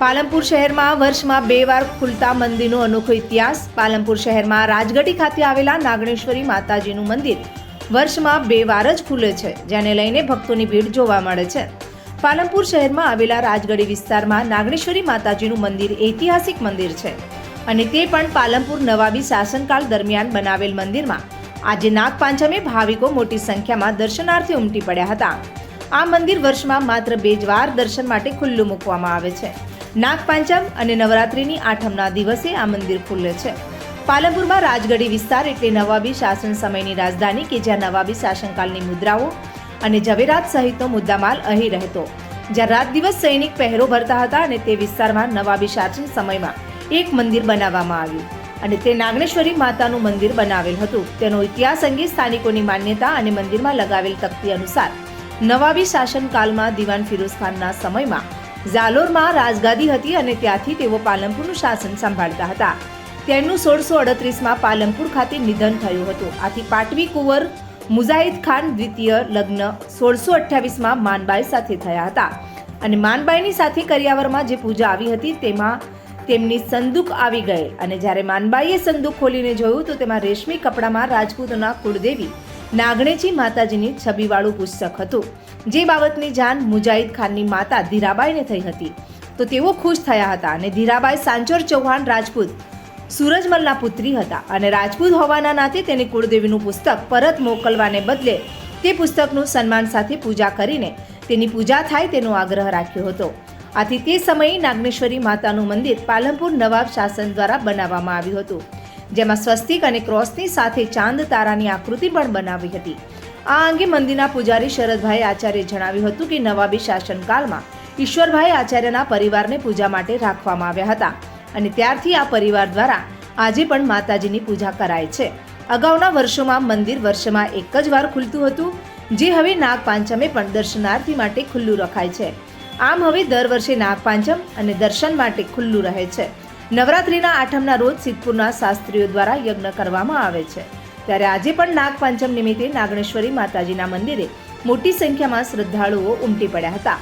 પાલનપુર શહેરમાં વર્ષમાં બે વાર ખુલતા મંદિરનો અનોખો ઇતિહાસ. પાલનપુર શહેરમાં રાજગઢી ખાતે આવેલા નાગણેશ્વરી માતાજીનું મંદિર વર્ષમાં બે વાર જ ખુલે છે, જેને લઈને ભક્તોની ભીડ જોવા મળે છે. પાલનપુર શહેરમાં આવેલા રાજગઢી વિસ્તારમાં નાગણેશ્વરી માતાજીનું મંદિર ઐતિહાસિક મંદિર છે અને તે પણ પાલનપુર નવાબી શાસનકાળ દરમિયાન બનાવેલ મંદિરમાં. આજે નાગપાંચમે ભાવિકો મોટી સંખ્યામાં દર્શનાર્થે ઉમટી પડ્યા હતા. આ મંદિર વર્ષમાં માત્ર બે જ વાર દર્શન માટે ખુલ્લું મૂકવામાં આવે છે. નાગપાંચમ અને નવરાત્રિની આઠમના દિવસે આ મંદિર ખુલ્લે છે. પાલનપુરમાં રાજગઢી વિસ્તાર એટલે નવાબી શાસન સમયની રાજધાની કે જ્યાં નવાબી શાસનકાળની મુદ્રાઓ અને ઝવેરાત સહિતનો મુદ્દામાલ અહીં રહેતો. જ્યાં રાત દિવસ સૈનિક પહેરો ભરતા હતા અને તે વિસ્તારમાં નવાબી શાસન સમયમાં એક મંદિર બનાવવામાં આવ્યું અને તે નાગણેશ્વરી માતાનું મંદિર બનાવેલ હતું. તેનો ઇતિહાસ અંગે સ્થાનિકોની માન્યતા અને મંદિરમાં લગાવેલ તકતી અનુસાર નવાબી શાસનકાળમાં દિવાન ફિરોઝ ખાનના સમયમાં ઝાલોરમાં રાજગાદી હતી અને ત્યાંથી તેઓ પાલનપુરનું શાસન સંભાળતા હતા. તેમનું સોળસો અડત્રીસમાં પાલનપુર ખાતે નિધન થયું હતું. આથી પાટવી કુંવર, મુઝાહિદ ખાન દ્વિતીય લગ્ન સોળસો અઠ્યાવીસમાં માનબાઈ સાથે થયા હતા. અને માનબાઈની સાથે કરિયાવરમાં જે પૂજા આવી હતી તેમાં તેમની સંદૂક આવી ગઈ. અને જ્યારે માનબાઈએ સંદૂક ખોલીને જોયું તો તેમાં રેશમી કપડામાં રાજપૂતોના કુળદેવી નાગણેજી માતાજીની છબીવાળું પુસ્તક હતું. જે બાબતની જાણ મુજાહિદ ખાનની માતા ધીરાબાઈને થઈ હતી. તો તેઓ ખુશ થયા હતા અને ધીરાબાઈ સાંચોર ચૌહાણ રાજપૂત સૂરજમલના પુત્રી હતા અને રાજપૂત હોવાના નાતે તેને કુળદેવીનું પુસ્તક પરત મોકલવાને બદલે તે પુસ્તકનું સન્માન સાથે પૂજા કરીને તેની પૂજા થાય તેનો આગ્રહ રાખ્યો હતો. આથી તે સમયે નાગનેશ્વરી માતાનું મંદિર પાલનપુર નવાબ શાસન દ્વારા બનાવવામાં આવ્યું હતું. જેમાં સ્વસ્તિક અને ક્રોસની સાથે ચાંદ તારાની આકૃતિ પણ બનાવી હતી. આ અંગે મંદિરના પૂજારી શરદભાઈ આચાર્યે જણાવ્યું હતું કે નવાબી શાસનકાળમાં ઈશ્વરભાઈ આચાર્યના પરિવારને પૂજા માટે રાખવામાં આવ્યા હતા અને ત્યારથી આ પરિવાર દ્વારા આજે પણ માતાજીની પૂજા કરાય છે. અગાઉના વર્ષોમાં મંદિર વર્ષમાં એક જ વાર ખુલતું હતું, જે હવે નાગપાંચમે પણ દર્શનાર્થી માટે ખુલ્લું રખાય છે. આમ હવે દર વર્ષે નાગપાંચમ અને દર્શન માટે ખુલ્લું રહે છે. નવરાત્રિના આઠમના રોજ સિદ્ધપુરના શાસ્ત્રીઓ દ્વારા યજ્ઞ કરવામાં આવે છે. ત્યારે આજે પણ નાગપાંચમ નિમિત્તે નાગણેશ્વરી માતાજીના મંદિરે મોટી સંખ્યામાં શ્રદ્ધાળુઓ ઉમટી પડ્યા હતા.